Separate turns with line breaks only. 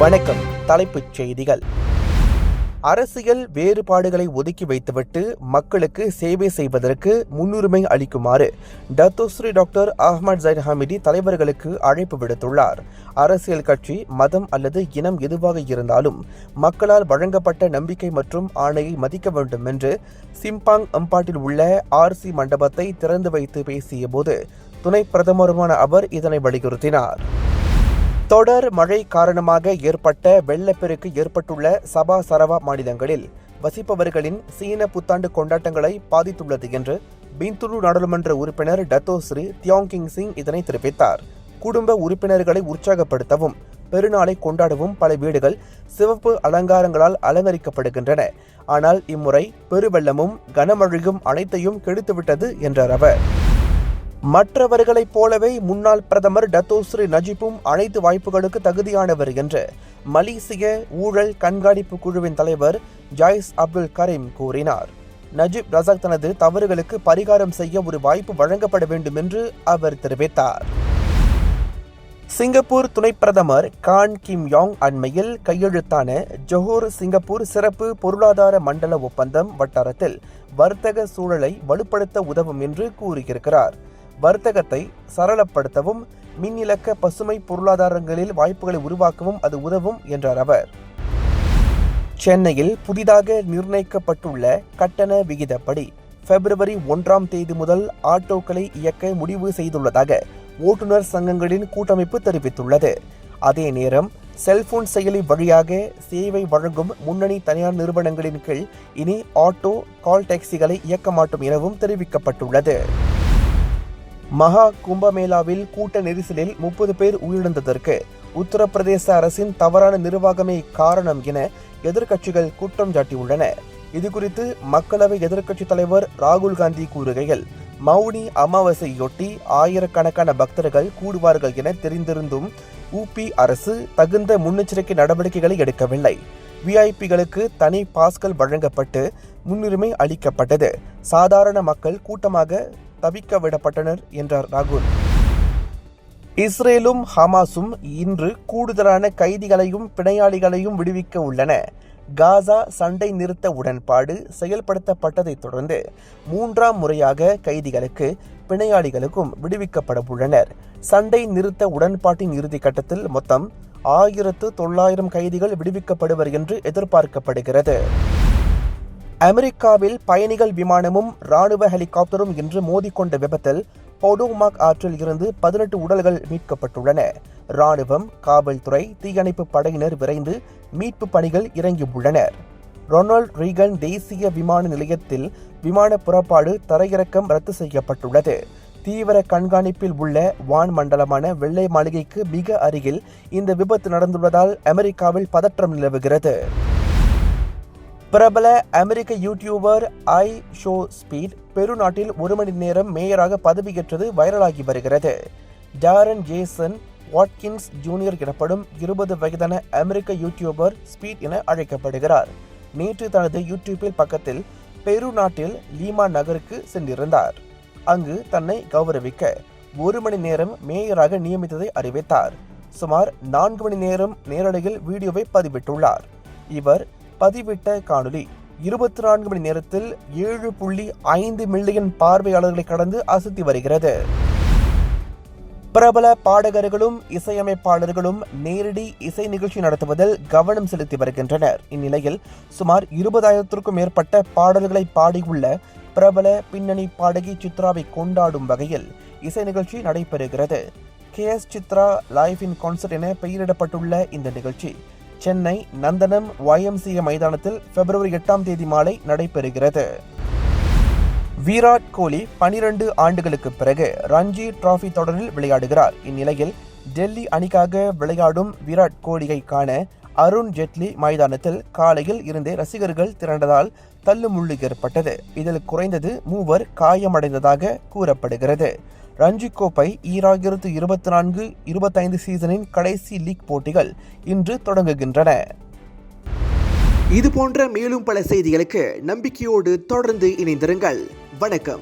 வணக்கம் தலைப்புச் செய்திகள். அரசியல் வேறுபாடுகளை ஒதுக்கி வைத்துவிட்டு மக்களுக்கு சேவை செய்வதற்கு முன்னுரிமை அளிக்குமாறு Dato Sri doctor Ahmad Zahid Hamidi தலைவர்களுக்கு அழைப்பு விடுத்துள்ளார். அரசியல் கட்சி மதம் அல்லது இனம் எதுவாக இருந்தாலும் மக்களால் வழங்கப்பட்ட நம்பிக்கை மற்றும் ஆணையை மதிக்க வேண்டும் என்று சிம்பாங் அம்பாட்டில் உள்ள ஆர்சி மண்டபத்தை திறந்து வைத்து பேசியபோது துணை பிரதமருமான அவர் இதனை வலியுறுத்தினார். தொடர் மழை காரணமாக ஏற்பட்ட வெள்ளப்பெருக்கு ஏற்பட்டுள்ள சபா சரவா மாநிலங்களில் வசிப்பவர்களின் சீன புத்தாண்டு கொண்டாட்டங்களை பாதித்துள்ளது என்று பிந்துரு நாடாளுமன்ற உறுப்பினர் டத்தோஸ்ரீ தியோங்கிங் சிங் இதனை தெரிவித்தார். குடும்ப உறுப்பினர்களை உற்சாகப்படுத்தவும் பெருநாளை கொண்டாடவும் பல வீடுகள் சிவப்பு அலங்காரங்களால் அலங்கரிக்கப்படுகின்றன. ஆனால் இம்முறை பெருவெள்ளமும் கனமழையும் அனைத்தையும் கெடுத்துவிட்டது என்றார் அவர். மற்றவர்களைப் போலவே முன்னாள் பிரதமர் டத்தோஸ்ரி நஜிப்பும் அனைத்து வாய்ப்புகளுக்கு தகுதியானவர் என்று மலேசிய ஊழல் கண்காணிப்பு குழுவின் தலைவர் ஜாயிஸ் அப்துல் கரீம் கூறினார். நஜிப் ரசாக் தனது தவறுகளுக்கு பரிகாரம் செய்ய ஒரு வாய்ப்பு வழங்கப்பட வேண்டும் என்று அவர் தெரிவித்தார். சிங்கப்பூர் துணை பிரதமர் கான் கிம் யாங் அண்மையில் கையெழுத்தான ஜொஹூர் சிங்கப்பூர் சிறப்பு பொருளாதார மண்டல ஒப்பந்தம் வட்டாரத்தில் வர்த்தக சூழலை வலுப்படுத்த உதவும் என்று கூறியிருக்கிறார். வர்த்தகத்தை சரளப்படுத்தவும் மின்னிலக்க பசுமை பொருளாதாரங்களில் வாய்ப்புகளை உருவாக்கவும் அது உதவும் என்றார் அவர். சென்னையில் புதிதாக நிர்ணயிக்கப்பட்டுள்ள கட்டண விகிதப்படி பிப்ரவரி ஒன்றாம் தேதி முதல் ஆட்டோக்களை இயக்க முடிவு செய்துள்ளதாக ஓட்டுநர் சங்கங்களின் கூட்டமைப்பு தெரிவித்துள்ளது. அதே நேரம் செல்போன் செயலி வழியாக சேவை வழங்கும் முன்னணி தனியார் நிறுவனங்களின் கீழ் இனி ஆட்டோ கால் டாக்ஸிகளை இயக்க மாட்டோம் எனவும் தெரிவிக்கப்பட்டுள்ளது. மகா கும்பமேளாவில் கூட்ட நெரிசலில் முப்பது பேர் உயிரிழந்ததற்கு உத்தரப்பிரதேச அரசின் தவறான நிர்வாகமே காரணம் என எதிர்க்கட்சிகள் குற்றம் சாட்டியுள்ளன. இதுகுறித்து மக்களவை எதிர்க்கட்சித் தலைவர் ராகுல் காந்தி கூறுகையில் மௌனி அமாவாசையொட்டி ஆயிரக்கணக்கான பக்தர்கள் கூடுவார்கள் என தெரிந்திருந்தும் உபி அரசு தகுந்த முன்னெச்சரிக்கை நடவடிக்கைகளை எடுக்கவில்லை. விஐபிகளுக்கு தனி பாஸ்கள் வழங்கப்பட்டு முன்னுரிமை அளிக்கப்பட்டது. சாதாரண மக்கள் கூட்டமாக தவிக்க விடப்பட்டனர் என்றார் ராகுல். இஸ்ரேலும் ஹமாஸும் இன்று கூடுதலான கைதிகளையும் பிணையாளிகளையும் விடுவிக்க உள்ளன. காசா சண்டை நிறுத்த உடன்பாடு செயல்படுத்தப்பட்டதைத் தொடர்ந்து மூன்றாம் முறையாக கைதிகளுக்கு பிணையாளிகளுக்கும் விடுவிக்கப்பட உள்ளனர். சண்டை நிறுத்த உடன்பாட்டின் இறுதி கட்டத்தில் மொத்தம் ஆயிரத்து தொள்ளாயிரம் கைதிகள் விடுவிக்கப்படுவர் என்று எதிர்பார்க்கப்படுகிறது. அமெரிக்காவில் பயணிகள் விமானமும் ராணுவ ஹெலிகாப்டரும் இன்று மோதிக்கொண்ட விபத்தில் பொடோமாக் ஆற்றில் இருந்து பதினெட்டு உடல்கள் மீட்கப்பட்டுள்ளன. ராணுவம் காவல்துறை தீயணைப்பு படையினர் விரைந்து மீட்பு பணிகள் இறங்கியுள்ளனர். ரொனால்ட் ரீகன் தேசிய விமான நிலையத்தில் விமான புறப்பாடு தரையிறக்கம் ரத்து செய்யப்பட்டுள்ளது. தீவிர கண்காணிப்பில் உள்ள வான் மண்டலமான வெள்ளை மாளிகைக்கு மிக அருகில் இந்த விபத்து நடந்துள்ளதால் அமெரிக்காவில் பதற்றம் நிலவுகிறது. பிரபல அமெரிக்க யூடியூபர் ஐ ஷோ ஸ்பீட் பெருநாட்டில் ஒரு மணி நேரம் மேயராக பதவியேற்றது வைரலாகி வருகிறது. டாரன் ஜேசன் வாட்கின்ஸ் ஜூனியர் எனப்படும் இருபது வயதான அமெரிக்க யூடியூபர் ஸ்பீட் என அழைக்கப்படுகிறார். நேற்று தனது யூடியூப்பில் பக்கத்தில் பெரு நாட்டில் லீமா நகருக்கு சென்றிருந்தார். அங்கு தன்னை கௌரவிக்க ஒரு மணி நேரம் மேயராக நியமித்ததை அறிவித்தார். சுமார் நான்கு மணி நேரம் நேரடியில் வீடியோவை பதிவிட்டுள்ளார். இவர் பதிவிட்ட காணொலி. இருபத்தி நான்கு மணி நேரத்தில் ஏழு புள்ளி ஐந்து மில்லியன் பார்வையாளர்களை கடந்து அசத்தி வருகிறது. பிரபல பாடகர்களும் இசையமைப்பாளர்களும் நேரடி இசை நிகழ்ச்சி நடத்துவதில் கவனம் செலுத்தி வருகின்றனர். இந்நிலையில் சுமார் இருபதாயிரத்திற்கும் மேற்பட்ட பாடல்களை பாடியுள்ள பிரபல பின்னணி பாடகி சித்ராவை கொண்டாடும் வகையில் இசை நிகழ்ச்சி நடைபெறுகிறது. K S Chithra life in concert என பெயரிடப்பட்டுள்ள இந்த நிகழ்ச்சி சென்னை நந்தனம் ஒய்எம்சிஏ மைதானத்தில் பிப்ரவரி எட்டாம் தேதி மாலை நடைபெறுகிறது. விராட் கோலி பனிரெண்டு ஆண்டுகளுக்கு பிறகு ரஞ்சி டிராஃபி தொடரில் விளையாடுகிறார். இந்நிலையில் டெல்லி அணிக்காக விளையாடும் விராட் கோலியை காண அருண் ஜெட்லி மைதானத்தில் காலையில் இருந்தே ரசிகர்கள் திரண்டதால் தள்ளுமுள்ளு ஏற்பட்டது. இதில் குறைந்தது மூவர் காயமடைந்ததாக கூறப்படுகிறது. ரஞ்சி கோப்பை ஈராயிரத்து இருபத்தி நான்கு இருபத்தைந்து சீசனின் கடைசி லீக் போட்டிகள் இன்று தொடங்குகின்றன. இது போன்ற மேலும் பல செய்திகளுக்கு நம்பிக்கையோடு தொடர்ந்து இணைந்திருங்கள். வணக்கம்.